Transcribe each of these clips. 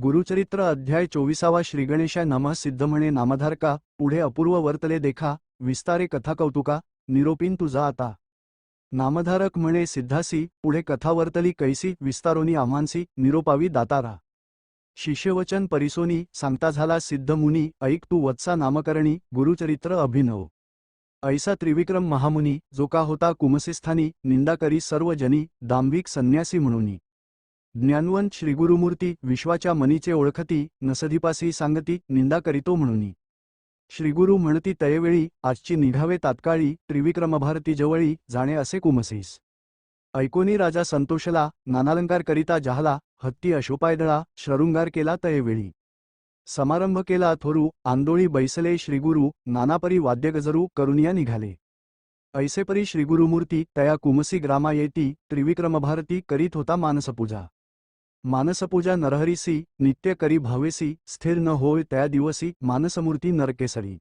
गुरुचरित्र अध्याय चोवीसावा श्रीगणेशा नमः सिद्ध म्हणे नामधारका पुढे अपूर्व वर्तले देखा विस्तारे कथा कौतुका निरोपीन तुझा आता. नामधारक म्हणे सिद्धासी पुढे कथा वर्तली कैसी विस्तारोनी आव्हानसी निरोपावी दातारा. शिष्यवचन परिसोनी सांगता झाला सिद्ध मुनी ऐक तू वत्सा नामकरणी गुरुचरित्र अभिनव. ऐसा त्रिविक्रम महामुनी जो का होता कुमसिस्थानी निंदा करी सर्व जनी दांभिक संन्यासी म्हणूनी. ज्ञानवंत श्रीगुरुमूर्ती विश्वाच्या मनीचे ओळखती नसधिपासी सांगती निंदा करीतो म्हणूनी. श्रीगुरु म्हणती तयवेळी आजची निघावे तात्काळी त्रिविक्रमभारतीजवळी जाणे असे कुमसीस. ऐकोनी राजा संतोषला नानालंकार करिता जहाला हत्ती अशोपायदळा शरुंगार केला तयवेळी. समारंभ केला थोरू आंदोळी बैसले श्रीगुरु नानापरी वाद्यगजरू करुनिया निघाले. ऐसेपरी श्रीगुरुमूर्ती तया कुमसी ग्रामा येती त्रिविक्रमभारती करीत होता मानसपूजा. मानसपूजा नरहरीसी नित्य करी भावेसी स्थिर न होय त्या दिवसी मानसमूर्ती नरकेसरी.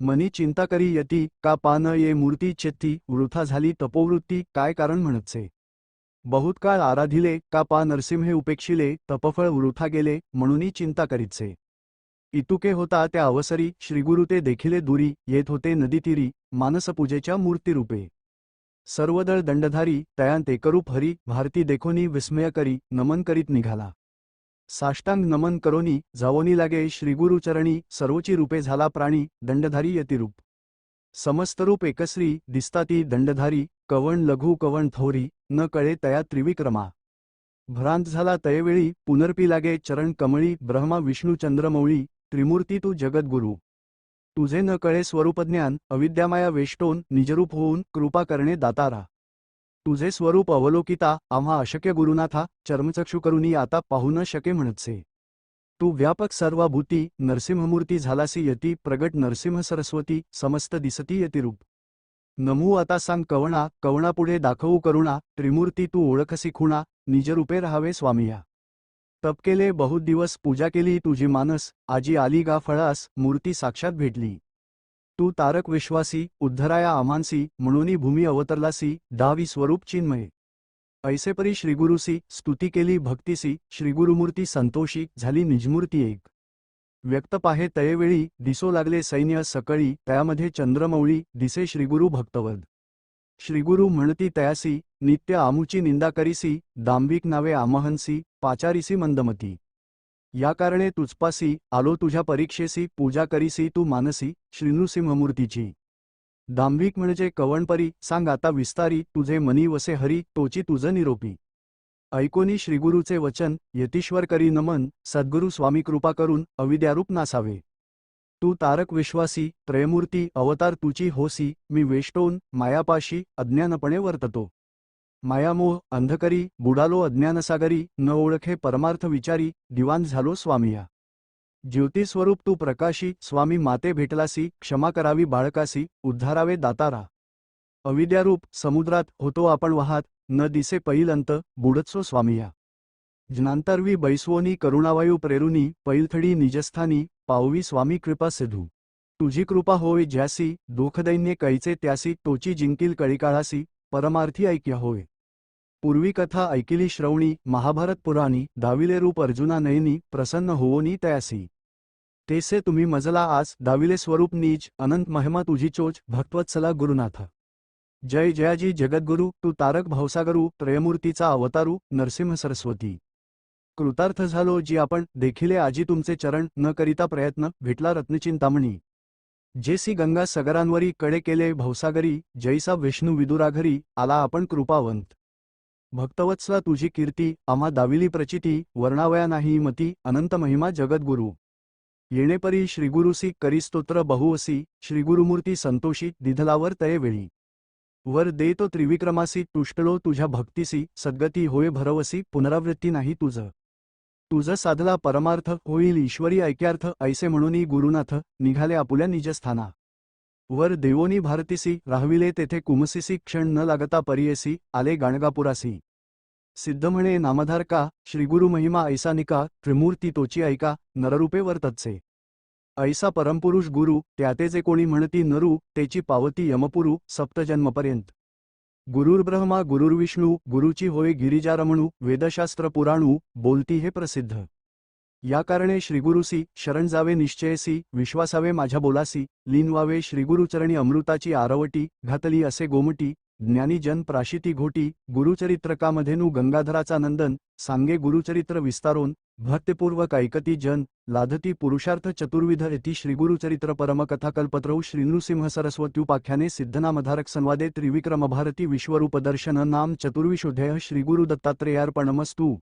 मनी चिंता करी यती का पा न ये मूर्ती चेत्ती वृथा झाली तपोवृत्ती काय कारण म्हणतसे? बहुत काळ आराधिले का पा नरसिंहे उपेक्षिले तपफळ वृथा गेले म्हणूनही चिंता करीतसे. इतुके होता त्या अवसरी श्रीगुरु ते देखिले दुरी येत होते नदीतीरी मानसपूजेच्या मूर्तीरूपे. सर्वदळ दंडधारी तयांत एकरूप हरी भारती देखोनी विस्मय करी नमन करीत निघाला. साष्टांग नमन करोनी जावोनी लागे श्रीगुरुचरणी सर्वची रूपे झाला प्राणी दंडधारी यतिरूप. समस्तरूप एकस्री दिसता ती दंडधारी कवण लघु कवण थोरी न कळे तया त्रिविक्रमा. भ्रांत झाला तयवेळी पुनर्पी लागे चरण कमळी ब्रह्मा विष्णू चंद्रमौळी त्रिमूर्ती तू जगद्गुरु. तुझे न कळे स्वरूपज्ञान अविद्यामाया वेष्टोन निजरूप होऊन कृपा करणे दातारा. तुझे स्वरूप अवलोकिता आम्हा अशक्य गुरुनाथा चर्मचक्षु करुनी आता पाहू न शके म्हणतसे. तू व्यापक सर्वाभूती नरसिंहमूर्ती झालासी यती प्रगट नरसिंह सरस्वती समस्त दिसती यतिरूप. नमू आता सांग कवणा कवणापुढे दाखवू करुणा त्रिमूर्ती तू ओळखसी खुणा निजरूपे राहावे स्वामिया. तप केले बहुत दिवस पूजा केली. तुझी मानस आजी आली गा फळास मूर्ती साक्षात भेटली. तू तारक विश्वासी उद्धराया आम्हांसी म्हणूनी भूमी अवतरलासी दहावी स्वरूप चिन्मये. ऐसेपरी श्रीगुरुसी स्तुती केली भक्तीसी श्रीगुरुमूर्ती संतोषी झाली निजमूर्ती एक. व्यक्त पाहे तयेवेळी दिसो लागले सैन्य सकळी त्यामध्ये चंद्रमौळी दिसे श्रीगुरु भक्तवद. श्रीगुरु म्हणती तयासी नित्य आमुची निंदा करीसी दांभिक नावे आमहंसी पाचारीसी मंदमती. या कारणे तुझपासी आलो तुझ्या परीक्षेसी पूजा करीसी तू मानसी श्रीनृसिंहमूर्तीची. दांभिक म्हणजे कवणपरी सांग आता विस्तारी तुझे मनी वसे हरी तोची तुझं निरोपी. ऐकोनी श्रीगुरूचे वचन यतीश्वर करी नमन सद्गुरु स्वामी कृपा करून अविद्यारूप नासावे. तू तारक विश्वासी त्रयमूर्ती अवतार तुची होसी मी वेष्टोन मायापाशी अज्ञानपणे वर्ततो. मायामोह अंधकरी बुडालो अज्ञानसागरी न ओळखे परमार्थ विचारी दिवान झालो स्वामिया ज्योतिस्वरूप तू प्रकाशी स्वामी माते भेटलासी क्षमा करावी बाळकासी उद्धारावे दातारा. अविद्यारूप समुद्रात होतो आपण वाहात न दिसे पैलंत बुडतसो स्वामिया ज्ञांतर्वी बैसवोनी करुणावायू प्रेरुनी पैलथडी निजस्थानी पाववी स्वामी कृपा सिधू तुझी कृपा होय ज्यासी दुःखदैन्य कैचे त्यासी तोची जिंकील कळीकाळासी परमार्थी ऐक्य होय पूर्वी कथा ऐकिली श्रवणी महाभारत पुराणी दाविले रूप अर्जुना नयनी प्रसन्न होवोनी तयासी. तेसे तुम्ही मजला आज दाविले स्वरूप नीच अनंत महिमा तुझी चोच भक्तवत्सला गुरुनाथ. जय जयाजी जगद्गुरु तू तारक भावसागरू त्रयमूर्तीचा अवतारू नरसिंह सरस्वती. कृतार्थ झालो जी आपण देखिले आजी तुमचे चरण न करिता प्रयत्न भेटला रत्नचिंतामणी. जेसी गंगा सगरांवरी कडे केले भवसागरी जैसा विष्णू विदुराघरी आला आपण कृपावंत. भक्तवत्सला तुझी कीर्ती आम्हा दाविली प्रचिती वर्णावया नाही मती अनंत महिमा जगद्गुरु. येणेपरी श्रीगुरुसी करिस्तोत्र बहुवसी श्रीगुरुमूर्ती संतोषी दिधलावर तयेवेळी वर दे तो त्रिविक्रमासी तुष्टलो तुझ्या भक्तीसी सद्गती होय भरवसी पुनरावृत्ती नाही तुझ. तुझ साधला परमार्थ होईल ईश्वरी ऐक्यार्थ ऐसे म्हणूनही गुरुनाथ निघाले आपुल्या निजस्थाना. वर देवोनी भारतीसी राहविले तेथे कुमसीसी क्षण न लागता परियेसी आले गाणगापुरासी. सिद्ध म्हणे नामधारका श्रीगुरु महिमा ऐसा निका त्रिमूर्ती तोची ऐका नररूपे वर्तत्से. ऐसा परमपुरुष गुरु त्याते जे कोणी म्हणती नरू तेची पावती यमपुरू सप्तजन्मपर्यंत. गुरुर्ब्रह्मा गुरुर्विष्णू गुरुची होय गिरिजारमणू वेदशास्त्र पुराणू बोलती हे प्रसिद्ध. या कारणे श्रीगुरुसी शरण जावे निश्चयसी विश्वासावे माझ्या बोलासी लीन व्हावे श्रीगुरुचरणी अमृताची आरवटी घातली असे गोमटी ज्ञानी जन प्राशिती घोटी गुरुचरित्रकामधेनु गंगाधराचा नंदन सांगे गुरुचरित्र विस्तारोन भक्तपूर्वक ऐकती जन लाधती पुरुषार्थ चतुर्विध येथी श्रीगुरुचरित्र परमकथाकल्पत्रौ श्रीनृसिंह सरस्वत्युपाख्याने सिद्धनामधारक संवादे त्रिविक्रमभारती विश्वरूपदर्शन नाम चतुर्विशोध्यय श्रीगुरु दत्तात्रेयार्पणमस्तु